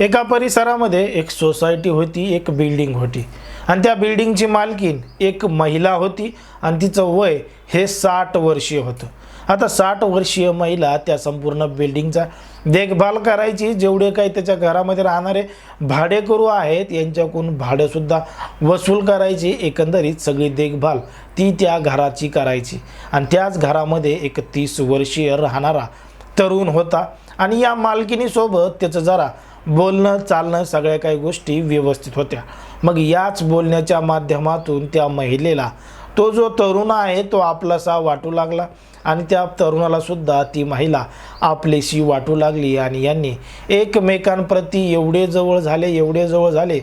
एका परिसरामध्ये एक सोसायटी होती एक बिल्डिंग होती. आणि त्या बिल्डिंगची मालकीन एक महिला होती आणि तिचं वय हे साठ वर्षीय होतं. आता साठ वर्षीय महिला त्या संपूर्ण बिल्डिंगचा देखभाल करायची जेवढे काही त्याच्या घरामध्ये राहणारे भाडेकरू आहेत यांच्याकडून भाडंसुद्धा वसूल करायची एकंदरीत सगळी देखभाल ती त्या घराची करायची. आणि त्याच घरामध्ये एक तीस वर्षीय राहणारा तरुण होता. आणि या मालकिनीसोबत त्याचं जरा बोलणं चालणं सगळ्या काही गोष्टी व्यवस्थित होत्या. मग याच बोलण्याच्या माध्यमातून त्या महिलेला तो जो तरुण आहे तो आपलासा वाटू लागला. आणि त्या तरुणालासुद्धा ती महिला आपलीशी वाटू लागली आणि यांनी एकमेकांप्रती एवढे जवळ झाले एवढे जवळ झाले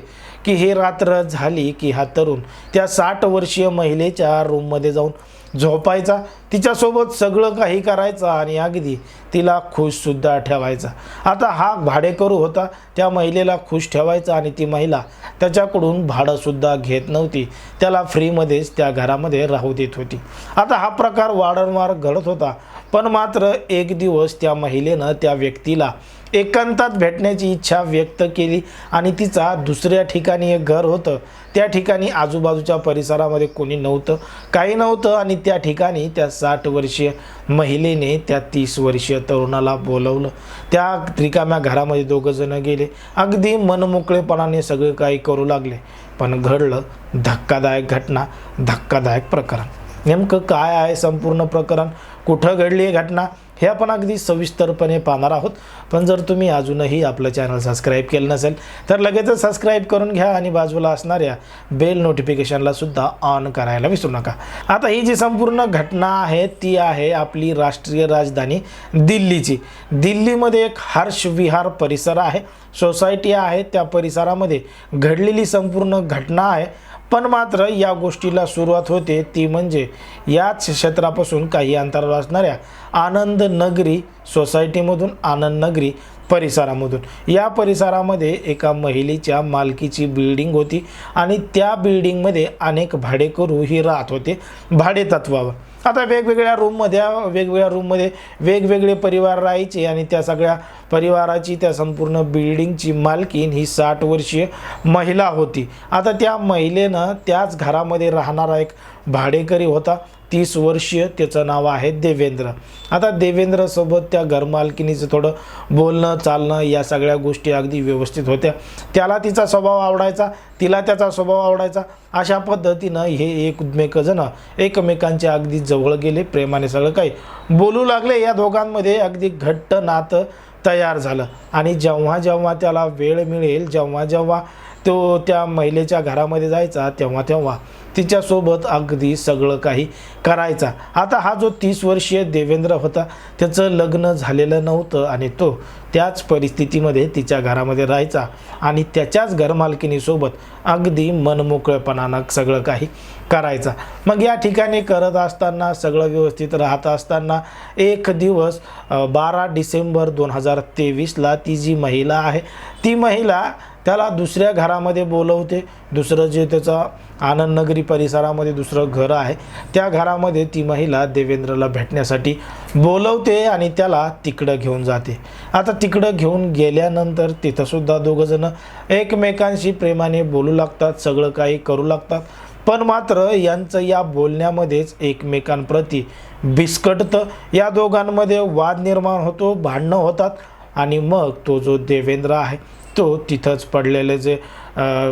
की हे रात्र झाली की हा तरुण त्या साठ वर्षीय महिलेच्या रूममध्ये जाऊन झोपायचा. तिच्यासोबत सगळं काही करायचं आणि अगदी तिला खुशसुद्धा ठेवायचा. आता हा भाडेकरू होता त्या महिलेला खुश ठेवायचा आणि ती महिला त्याच्याकडून भाडंसुद्धा घेत नव्हती. त्याला फ्रीमध्येच त्या घरामध्ये राहू देत होती. आता हा प्रकार वारंवार घडत होता. पण मात्र एक दिवस त्या महिलेनं त्या व्यक्तीला एकांतात भेटण्याची इच्छा व्यक्त केली आणि तिचा दुसऱ्या ठिकाणी एक घर होतं. त्या ठिकाणी आजूबाजूच्या परिसरामध्ये कोणी नव्हतं. काही नव्हतं आणि त्या ठिकाणी त्या साठ वर्षीय महिलेने त्या तीस वर्षीय तरुणाला बोलवलं. त्या रिकाम्या घरामध्ये दोघंजणं गेले. अगदी मनमोकळेपणाने सगळं काही करू लागले. पण घडलं धक्कादायक घटना धक्कादायक प्रकरण. नेमकं काय आहे संपूर्ण प्रकरण? कुठं घडली आहे घटना? हे आपण अगदी सविस्तरपणे पाहणार आहोत. पण जर तुम्ही अजूनही आपलं चॅनल सबस्क्राईब केलं नसेल तर लगेचच सबस्क्राईब करून घ्या आणि बाजूला असणाऱ्या बेल नोटिफिकेशनला सुद्धा ऑन करायला विसरू नका. आता ही जी संपूर्ण घटना आहे ती आहे आपली राष्ट्रीय राजधानी दिल्लीची. दिल्लीमध्ये एक हर्ष विहार परिसर आहे. सोसायटी आहे त्या परिसरामध्ये घडलेली संपूर्ण घटना आहे. पण मात्र या गोष्टीला सुरुवात होते ती म्हणजे याच क्षेत्रापासून काही अंतरावर असणाऱ्या आनंद नगरी सोसायटीमधून आनंद नगरी परिसरामधून. या परिसरामध्ये एका महिलेच्या मालकीची बिल्डिंग होती आणि त्या बिल्डिंगमध्ये अनेक भाडेकरू ही राहत होते. भाडेतत्वावर. आता वेगवेगळ्या रूममध्ये वेगवेगळ्या रूममध्ये वेगवेगळे परिवार राहायचे आणि त्या सगळ्या परिवाराची त्या संपूर्ण बिल्डिंगची मालकीन ही साठ वर्षीय महिला होती. आता त्या महिलेनं त्याच घरामध्ये राहणारा एक भाडेकरी होता. तीस वर्षीय त्याचं नाव आहे देवेंद्र. आता देवेंद्रसोबत त्या घरमालकिनीचं थोडं बोलणं चालणं या सगळ्या गोष्टी अगदी व्यवस्थित होत्या. त्याला तिचा स्वभाव आवडायचा तिला त्याचा स्वभाव आवडायचा. अशा पद्धतीनं हे एकमेकजणं एकमेकांच्या अगदी जवळ गेले प्रेमाने सगळं काही. बोलू लागले या दोघांमध्ये अगदी घट्ट नातं तयार झालं. आणि जेव्हा जेव्हा त्याला वेळ मिळेल जेव्हा जेव्हा तो त्या महिलेच्या घरामध्ये जायचा तेव्हा तेव्हा तिच्यासोबत अगदी सगळं काही करायचा. आता हा जो तीस वर्षीय देवेंद्र होता त्याचं लग्न झालेलं नव्हतं आणि तो त्याच परिस्थितीमध्ये तिच्या घरामध्ये राहायचा आणि त्याच्याच घरमालकिनीसोबत अगदी मनमोकळेपणानं सगळं काही करायचा. मग या ठिकाणी करत असताना सगळं व्यवस्थित राहत असताना एक दिवस बारा डिसेंबर दोन हजार तेवीसला ती जी महिला आहे ती महिला त्याला दुसऱ्या घरामध्ये बोलवते. दुसरं जे त्याचा आनंदनगरी परिसरामध्ये दुसरं घर आहे त्या घरामध्ये ती महिला देवेंद्रला भेटण्यासाठी बोलवते आणि त्याला तिकडं घेऊन जाते. आता तिकडं घेऊन गेल्यानंतर तिथंसुद्धा दोघंजणं एकमेकांशी प्रेमाने बोलू लागतात सगळं काही करू लागतात. पण मात्र यांचं या बोलण्यामध्येच एकमेकांप्रती बिस्कटतं. या दोघांमध्ये वाद निर्माण होतो भांडणं होतात. आणि मग तो जो देवेंद्र आहे तो तिथंच पडलेले जे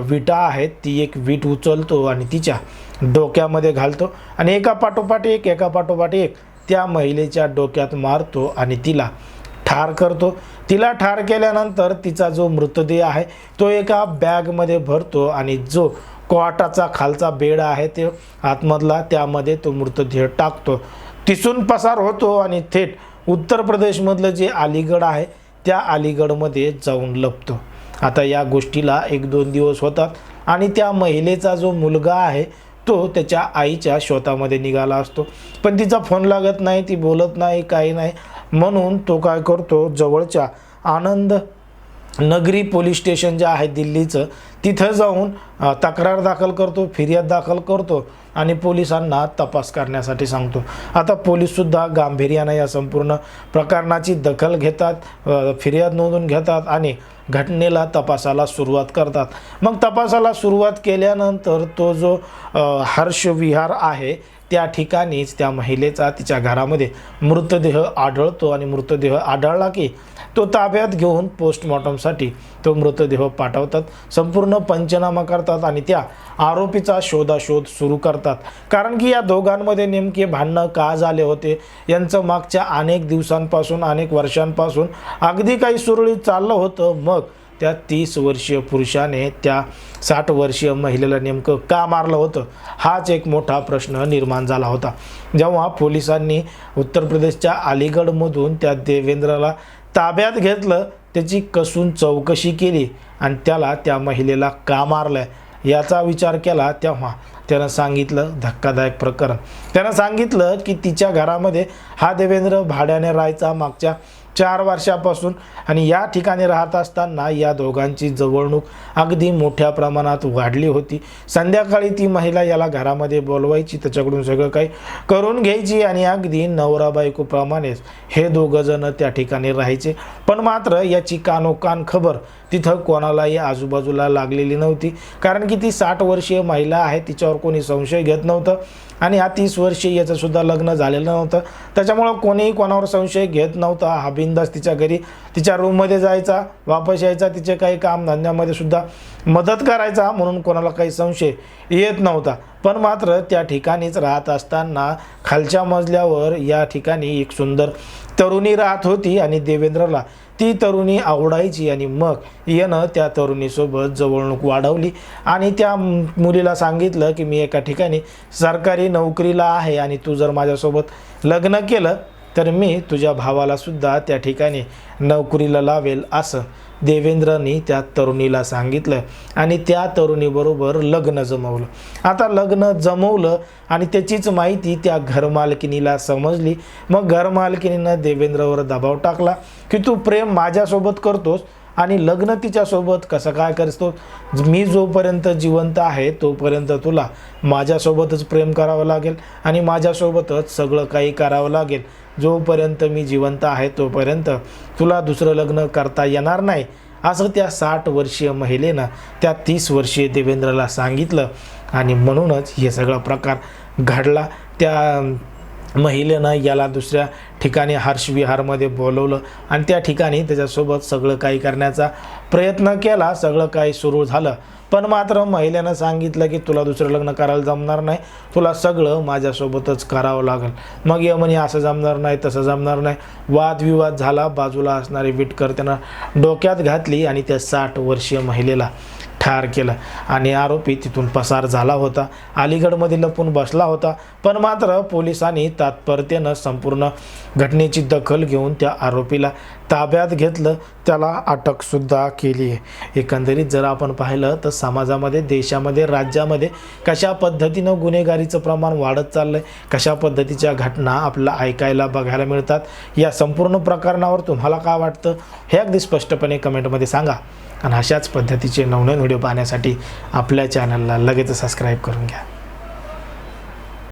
विटा आहेत ती एक वीट उचलतो आणि तिच्या डोक्यामध्ये घालतो. आणि एका पाठोपाठ एक एका पाठोपाठ एक त्या महिलेच्या डोक्यात मारतो आणि तिला ठार करतो. तिला ठार केल्यानंतर तिचा जो मृतदेह आहे तो एका बॅगमध्ये भरतो आणि जो क्वाटाचा खालचा बेड आहे ते आतमधला त्यामध्ये तो मृतदेह टाकतो. तिथून पसार होतो आणि थेट उत्तर प्रदेशमधलं जे अलीगड आहे त्या अलीगडमध्ये जाऊन लपतो. आता या गोष्टीला एक दोन दिवस होतात आणि त्या महिलेचा जो मुलगा आहे तो त्याच्या आईच्या शोधामध्ये निघाला असतो. पण तिचा फोन लागत नाही ती बोलत नाही काही नाही. म्हणून तो काय करतो जवळच्या आनंद नगरी पोलीस स्टेशन जे आहे दिल्लीचं तिथं जाऊन तक्रार दाखल करतो फिर्याद दाखल करतो आणि पोलिसांना तपास करण्यासाठी सांगतो. आता पोलीससुद्धा गांभीर्यानं या संपूर्ण प्रकरणाची दखल घेतात फिर्याद नोंदून घेतात आणि घटनेला तपासाला सुरुवात करतात. मग तपासाला सुरुवात केल्यानंतर तो जो हर्षविहार आहे त्या ठिकाणीच त्या महिलेचा तिच्या घरामध्ये मृतदेह आढळतो आणि मृतदेह आढळला की तो ताब्यात घेऊन पोस्टमॉर्टमसाठी तो मृतदेह पाठवतात. संपूर्ण पंचनामा करतात आणि त्या आरोपीचा शोधाशोध सुरू करतात. कारण की या दोघांमध्ये नेमके भांडणं का झाले होते? यांचं मागच्या अनेक दिवसांपासून अनेक वर्षांपासून अगदी काही सुरळीत चाललं होतं. मग त्या तीस वर्षीय पुरुषाने त्या साठ वर्षीय महिलेला नेमकं का मारलं होतं? हाच एक मोठा प्रश्न निर्माण झाला होता. जेव्हा पोलिसांनी उत्तर प्रदेशच्या अलीगडमधून त्या देवेंद्रला ताब्यात घेतलं त्याची कसून चौकशी केली आणि त्याला त्या महिलेला का मारलं याचा विचार केला तेव्हा त्यानं सांगितलं धक्कादायक प्रकरण. त्यानं सांगितलं की तिच्या घरामध्ये हा देवेंद्र भाड्याने राहायचा मागच्या चार वर्षापासून आणि या ठिकाणी राहत असताना या दोघांची जवळणूक अगदी मोठ्या प्रमाणात वाढली होती. संध्याकाळी ती महिला याला घरामध्ये बोलवायची त्याच्याकडून सगळं काही करून घ्यायची आणि अगदी नवरा बायकोप्रमाणेच हे दोघंजणं त्या ठिकाणी राहायचे. पण मात्र याची कानोकान खबर तिथं कोणालाही आजूबाजूला लागलेली नव्हती. कारण की ती साठ वर्षीय महिला आहे तिच्यावर कोणी संशय घेत नव्हतं. आणि हा तीस वर्षीय याचं सुद्धा लग्न झालेलं नव्हतं. त्याच्यामुळं कोणीही कोणावर संशय घेत नव्हता. हा बिंदास तिच्या घरी तिच्या रूममध्ये जायचा वापस यायचा तिचे काही काम धंद्यामध्ये सुद्धा मदत करायचा म्हणून कोणाला काही संशय येत नव्हता. पण मात्र त्या ठिकाणीच राहत असताना खालच्या मजल्यावर या ठिकाणी एक सुंदर तरुणी राहत होती आणि देवेंद्रला ती तरुणी आवडायची आणि मग यानं त्या तरुणीसोबत जवळणूक वाढवली. आणि त्या मुलीला सांगितलं की मी एका ठिकाणी सरकारी नोकरीला आहे आणि तू जर माझ्यासोबत लग्न केलं तर मी तुझ्या भावाला सुद्धा त्या ठिकाणी नोकरीला लावेल असं देवेंद्रनी त्या तरुणीला सांगितलं. आणि त्या तरुणीबरोबर लग्न जमवलं. आता लग्न जमवलं आणि त्याचीच माहिती त्या घरमालकिनीला समजली. मग घरमालकिनीनं देवेंद्रवर दबाव टाकला की तू प्रेम माझ्यासोबत करतोस आणि लग्न तिच्यासोबत कसं काय करतो? मी जोपर्यंत जिवंत आहे तोपर्यंत तुला माझ्यासोबतच प्रेम करावं लागेल आणि माझ्यासोबतच सगळं काही करावं लागेल. जोपर्यंत मी जिवंत आहे तोपर्यंत तुला दुसरं लग्न करता येणार नाही. असं त्या साठ वर्षीय महिलेनं त्या तीस वर्षीय देवेंद्रला सांगितलं आणि म्हणूनच हे सगळा प्रकार घडला. त्या महिलेनं याला दुसऱ्या ठिकाणी हर्षविहारमध्ये बोलवलं आणि त्या ठिकाणी त्याच्यासोबत सगळं काही करण्याचा प्रयत्न केला सगळं काही सुरू झालं. पण मात्र महिलेनं सांगितलं की तुला दुसरं लग्न करायला जमणार नाही. तुला सगळं माझ्यासोबतच करावं लागेल. मग ये म्हणे असं जमणार नाही तसं जमणार नाही. वादविवाद झाला. बाजूला असणारी विटकर त्यानं डोक्यात घातली आणि त्या साठ वर्षीय महिलेला ठार केलं. आणि आरोपी तिथून पसार झाला होता. अलीगडमध्ये लपून बसला होता. पण मात्र पोलिसांनी तात्परतेनं संपूर्ण घटनेची दखल घेऊन त्या आरोपीला ताब्यात घेतलं त्याला अटकसुद्धा केली आहे. एकंदरीत जर आपण पाहिलं तर समाजामध्ये देशामध्ये राज्यामध्ये कशा पद्धतीनं गुन्हेगारीचं प्रमाण वाढत चाललं आहे कशा पद्धतीच्या घटना आपल्याला ऐकायला बघायला मिळतात या संपूर्ण प्रकरणावर तुम्हाला काय वाटतं हे अगदी स्पष्टपणे कमेंटमध्ये सांगा. आणि अशाच पद्धतीचे नवनवीन व्हिडिओ पाहण्यासाठी आपल्या चॅनलला लगेच सबस्क्राईब करून घ्या.